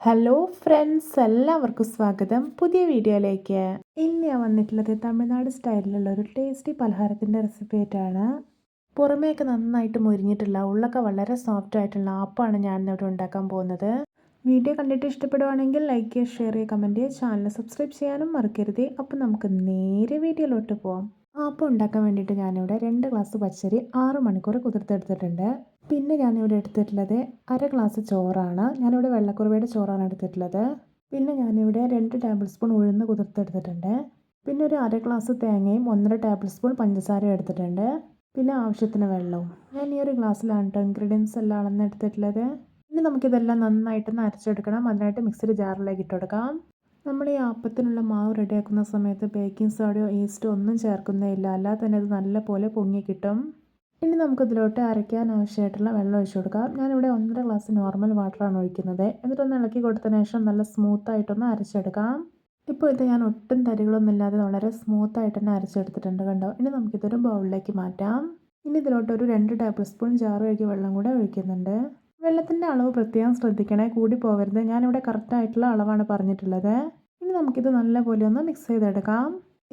Hello friends എല്ലാവർക്കും സ്വാഗതം. പുതിയ വീഡിയോയിലേക്ക്. ഇന്ന് ഞാൻ വന്നിട്ടുള്ളത് തമിഴ്നാട് സ്റ്റൈലിലുള്ള ഒരു ടേസ്റ്റി പലഹാരത്തിന്റെ റെസിപ്പി ആയിട്ടാണ്. പുറമേയൊക്കെ നന്നായിട്ട് മുരിഞ്ഞിട്ടുള്ള ഉള്ളൊക്കെ വളരെ സോഫ്റ്റ് ആയിട്ടുള്ള ആപ്പാണ് ഞാൻ ഇവിടെ ഉണ്ടാക്കാൻ പോകുന്നത്. വീഡിയോ കണ്ടിട്ട് ഇഷ്ടപ്പെടുവാണെങ്കിൽ ലൈക്ക് ചെയ്യുക ഷെയർ ചെയ്യുക കമന്റ് ചെയ്യുക ചാനൽ സബ്സ്ക്രൈബ് ചെയ്യാനും മറക്കരുത്. അപ്പോൾ നമുക്ക് നേരെ വീഡിയോയിലോട്ട് പോവാം. ആപ്പം ഉണ്ടാക്കാൻ വേണ്ടിയിട്ട് ഞാനിവിടെ രണ്ട് ഗ്ലാസ് പച്ചരി ആറ് മണിക്കൂർ കുതിർത്തെടുത്തിട്ടുണ്ട്. പിന്നെ ഞാനിവിടെ എടുത്തിട്ടുള്ളത് അര ഗ്ലാസ് ചോറാണ്. ഞാനിവിടെ വെള്ളക്കുറവയുടെ ചോറാണ് എടുത്തിട്ടുള്ളത്. പിന്നെ ഞാനിവിടെ രണ്ട് ടേബിൾ സ്പൂൺ ഉഴുന്ന് കുതിർത്തെടുത്തിട്ടുണ്ട്. പിന്നെ ഒരു അര ഗ്ലാസ് തേങ്ങയും ഒന്നര ടേബിൾ സ്പൂൺ പഞ്ചസാരയും എടുത്തിട്ടുണ്ട്. പിന്നെ ആവശ്യത്തിന് വെള്ളവും. ഞാൻ ഈ ഒരു ഗ്ലാസ്സിലാണ് കേട്ടോ ഇൻഗ്രീഡിയൻസ് എല്ലാം അളന്ന് എടുത്തിട്ടുള്ളത് ഇനി നമുക്കിതെല്ലാം നന്നായിട്ടൊന്ന് അരച്ചെടുക്കണം. അതിനായിട്ട് മിക്സിയുടെ ജാറിലേക്ക് ഇട്ടെടുക്കാം നമ്മൾ ഈ അപ്പത്തിനുള്ള മാവ് റെഡിയാക്കുന്ന സമയത്ത് ബേക്കിംഗ് സോഡയോ ഈസ്റ്റോ ഒന്നും ചേർക്കുന്നേയില്ല. അല്ലാതെ തന്നെ അത് നല്ലപോലെ പൊങ്ങി കിട്ടും. ഇനി നമുക്കിതിലോട്ട് അരയ്ക്കാൻ ആവശ്യമായിട്ടുള്ള വെള്ളം ഒഴിച്ചു കൊടുക്കാം. ഞാനിവിടെ ഒന്നര ഗ്ലാസ് നോർമൽ വാട്ടറാണ് ഒഴിക്കുന്നത്. എന്നിട്ടൊന്ന് ഇളക്കി കൊടുത്തതിന് ശേഷം നല്ല സ്മൂത്തായിട്ടൊന്ന് അരച്ചെടുക്കാം. ഇപ്പോൾ ഇത് ഞാൻ ഒട്ടും തരികളൊന്നും ഇല്ലാതെ വളരെ സ്മൂത്തായിട്ട് തന്നെ അരച്ചെടുത്തിട്ടുണ്ട് കണ്ടോ? ഇനി നമുക്കിതൊരു ബൗളിലേക്ക് മാറ്റാം. ഇനി ഇതിലോട്ട് ഒരു രണ്ട് ടേബിൾ സ്പൂൺ ജാറ് കഴുകി വെള്ളം കൂടെ ഒഴിക്കുന്നുണ്ട്. വെള്ളത്തിന്റെ അളവ് പ്രത്യേകം ശ്രദ്ധിക്കണേ. കൂടി പോകരുത്. ഞാനിവിടെ കറക്റ്റായിട്ടുള്ള അളവാണ് പറഞ്ഞിട്ടുള്ളത്. ഇനി നമുക്കിത് നല്ലപോലെ ഒന്ന് മിക്സ് ചെയ്തെടുക്കാം.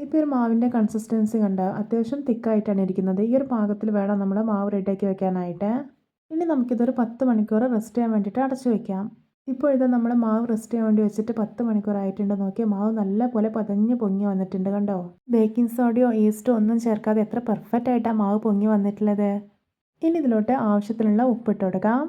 ഇപ്പോൾ ഒരു മാവിന്റെ കൺസിസ്റ്റൻസി കണ്ട് അത്യാവശ്യം തിക്കായിട്ടാണ് ഇരിക്കുന്നത്. ഈ ഒരു പാകത്തിൽ വേണം നമ്മൾ മാവ് റെഡിയാക്കി വെക്കാനായിട്ട്. ഇനി നമുക്കിതൊരു പത്ത് മണിക്കൂർ റെസ്റ്റ് ചെയ്യാൻ വേണ്ടിയിട്ട് അടച്ചു വെക്കാം. ഇപ്പോൾ ഇത് നമ്മൾ മാവ് റെസ്റ്റ് ചെയ്യാൻ വേണ്ടി വെച്ചിട്ട് പത്ത് മണിക്കൂർ ആയിട്ടുണ്ട്. നോക്കിയാൽ മാവ് നല്ലപോലെ പതഞ്ഞ് പൊങ്ങി വന്നിട്ടുണ്ട് കണ്ടോ? ബേക്കിംഗ് സോഡയോ ഈസ്റ്റോ ഒന്നും ചേർക്കാതെ എത്ര പെർഫെക്റ്റ് ആയിട്ടാണ് മാവ് പൊങ്ങി വന്നിട്ടുള്ളത്. ഇനി ഇതിലോട്ട് ആവശ്യത്തിനുള്ള ഉപ്പിട്ട് കൊടുക്കാം.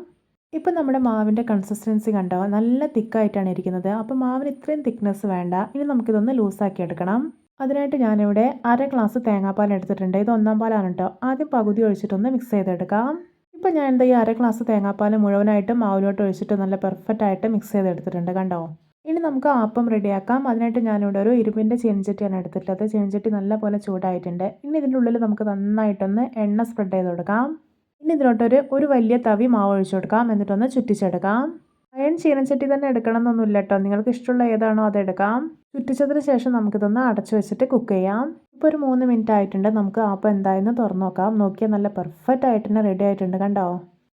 ഇപ്പം നമ്മുടെ മാവിന്റെ കൺസിസ്റ്റൻസി കണ്ടോ? നല്ല തിക്കായിട്ടാണ് ഇരിക്കുന്നത്. അപ്പോൾ മാവിന് ഇത്രയും തിക്നെസ് വേണ്ട. ഇനി നമുക്കിതൊന്ന് ലൂസാക്കി എടുക്കണം. അതിനായിട്ട് ഞാനിവിടെ അര ഗ്ലാസ് തേങ്ങാപ്പാൽ എടുത്തിട്ടുണ്ട്. ഇത് ഒന്നാം പാലാണ് കേട്ടോ ആദ്യം പകുതി ഒഴിച്ചിട്ടൊന്ന് മിക്സ് ചെയ്തെടുക്കാം. ഇപ്പോൾ ഞാൻ എന്താ ഈ അര ഗ്ലാസ് തേങ്ങാപ്പാൽ മുഴുവനായിട്ട് മാവിലോട്ട് ഒഴിച്ചിട്ട് നല്ല പെർഫെക്റ്റ് ആയിട്ട് മിക്സ് ചെയ്തെടുത്തിട്ടുണ്ട് കണ്ടോ? ഇനി നമുക്ക് ആപ്പം റെഡിയാക്കാം. അതിനായിട്ട് ഞാനിവിടെ ഒരു ഇരുമ്പിന്റെ ചീനച്ചട്ടിയാണ് എടുത്തിട്ടുള്ളത്. ചീനച്ചട്ടി നല്ല പോലെ ചൂടായിട്ടുണ്ട്. ഇനി ഇതിന്റെ ഉള്ളിൽ നമുക്ക് നന്നായിട്ടൊന്ന് എണ്ണ സ്പ്രെഡ് ചെയ്ത് കൊടുക്കാം. ഇനി ഇതിലോട്ടൊരു ഒരു വലിയ തവി മാവ് ഒഴിച്ചു കൊടുക്കാം. എന്നിട്ടൊന്ന് ചുറ്റിച്ചെടുക്കാം. അയൺ ചീനച്ചട്ടി തന്നെ എടുക്കണം എന്നൊന്നുമില്ല കേട്ടോ നിങ്ങൾക്ക് ഇഷ്ടമുള്ള ഏതാണോ അതെടുക്കാം ചുറ്റിച്ചതിന് ശേഷം നമുക്കിതൊന്ന് അടച്ചു വെച്ചിട്ട് കുക്ക് ചെയ്യാം. ഇപ്പോൾ ഒരു മൂന്ന് മിനിറ്റ് ആയിട്ടുണ്ട്. നമുക്ക് അപ്പം എന്തായെന്ന് തുറന്നു നോക്കാം. നോക്കിയാൽ നല്ല പെർഫെക്റ്റ് ആയിട്ട് തന്നെ റെഡി ആയിട്ടുണ്ട് കണ്ടോ?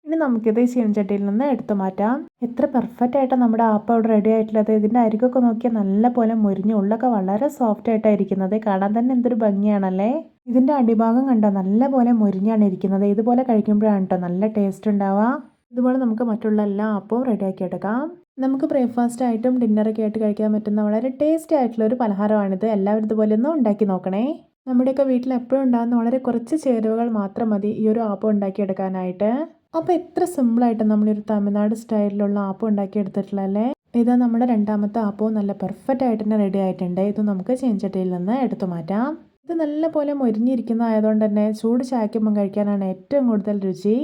ഇനി നമുക്കിത് ഈ ചീനച്ചട്ടിയിൽ നിന്ന് എടുത്തു മാറ്റാം. എത്ര പെർഫെക്റ്റ് ആയിട്ട് നമ്മുടെ ആപ്പം അവിടെ റെഡി ആയിട്ടുള്ളത്. ഇതിന്റെ അരികൊക്കെ നോക്കിയാൽ നല്ല പോലെ മുരിഞ്ഞ് ഉള്ളൊക്കെ വളരെ സോഫ്റ്റ് ആയിട്ടാണ് ഇരിക്കുന്നത്. കാണാൻ തന്നെ എന്തൊരു ഭംഗിയാണല്ലേ? ഇതിന്റെ അടിഭാഗം കണ്ടോ? നല്ല പോലെ മുരിഞ്ഞാണ് ഇരിക്കുന്നത്. ഇതുപോലെ കഴിക്കുമ്പോഴാണ് കേട്ടോ നല്ല ടേസ്റ്റ് ഉണ്ടാവുക. ഇതുപോലെ നമുക്ക് മറ്റുള്ള എല്ലാ ആപ്പവും റെഡിയാക്കി എടുക്കാം. നമുക്ക് ബ്രേക്ക്ഫാസ്റ്റ് ആയിട്ടും ഡിന്നറൊക്കെ ആയിട്ട് കഴിക്കാൻ പറ്റുന്ന വളരെ ടേസ്റ്റി ആയിട്ടുള്ള ഒരു പലഹാരമാണിത്. എല്ലാവരും ഇതുപോലെ ഒന്ന് ഉണ്ടാക്കി നോക്കണേ. നമ്മുടെയൊക്കെ വീട്ടിൽ എപ്പോഴും ഉണ്ടാകുന്ന വളരെ കുറച്ച് ചേരുവകൾ മാത്രം മതി ഈ ഒരു ആപ്പം ഉണ്ടാക്കിയെടുക്കാനായിട്ട് അപ്പോൾ എത്ര സിമ്പിളായിട്ട് നമ്മളൊരു തമിഴ്നാട് സ്റ്റൈലിലുള്ള ആപ്പ് ഉണ്ടാക്കിയെടുത്തിട്ടുള്ളതല്ലേ ഇതാ നമ്മുടെ രണ്ടാമത്തെ ആപ്പവും നല്ല പെർഫെക്റ്റ് ആയിട്ട് തന്നെ റെഡി ആയിട്ടുണ്ട്. ഇത് നമുക്ക് ചേഞ്ചട്ടിയിൽ നിന്ന് എടുത്തു മാറ്റാം. ഇത് നല്ലപോലെ മൊരിഞ്ഞിരിക്കുന്നതായതുകൊണ്ട് തന്നെ ചൂട് ചായക്കുമ്പം കഴിക്കാനാണ് ഏറ്റവും കൂടുതൽ രുചി.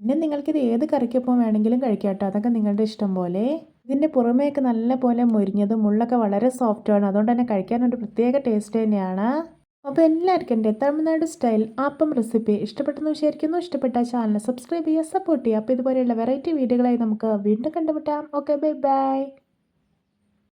പിന്നെ നിങ്ങൾക്കിത് ഏത് കറിക്കൊപ്പം വേണമെങ്കിലും കഴിക്കാം കേട്ടോ. അതൊക്കെ നിങ്ങളുടെ ഇഷ്ടം പോലെ. ഇതിന്റെ പുറമേക്ക് നല്ലപോലെ മുരിഞ്ഞതും മുള്ളൊക്കെ വളരെ സോഫ്റ്റാണ് അതുകൊണ്ട് തന്നെ കഴിക്കാനൊരു പ്രത്യേക ടേസ്റ്റ് തന്നെയാണ്. അപ്പോൾ എല്ലാവർക്കും എന്റെ തമിഴ്നാട് സ്റ്റൈൽ ആപ്പം റെസിപ്പി ഇഷ്ടപ്പെട്ടെന്ന് വിചാരിക്കുന്നു. ഇഷ്ടപ്പെട്ട ചാനൽ സബ്സ്ക്രൈബ് ചെയ്യുക സപ്പോർട്ട് ചെയ്യുക. അപ്പോൾ ഇതുപോലെയുള്ള വെറൈറ്റി വീഡിയോകളായി നമുക്ക് വീണ്ടും കണ്ടുമുട്ടാം. Okay bye bye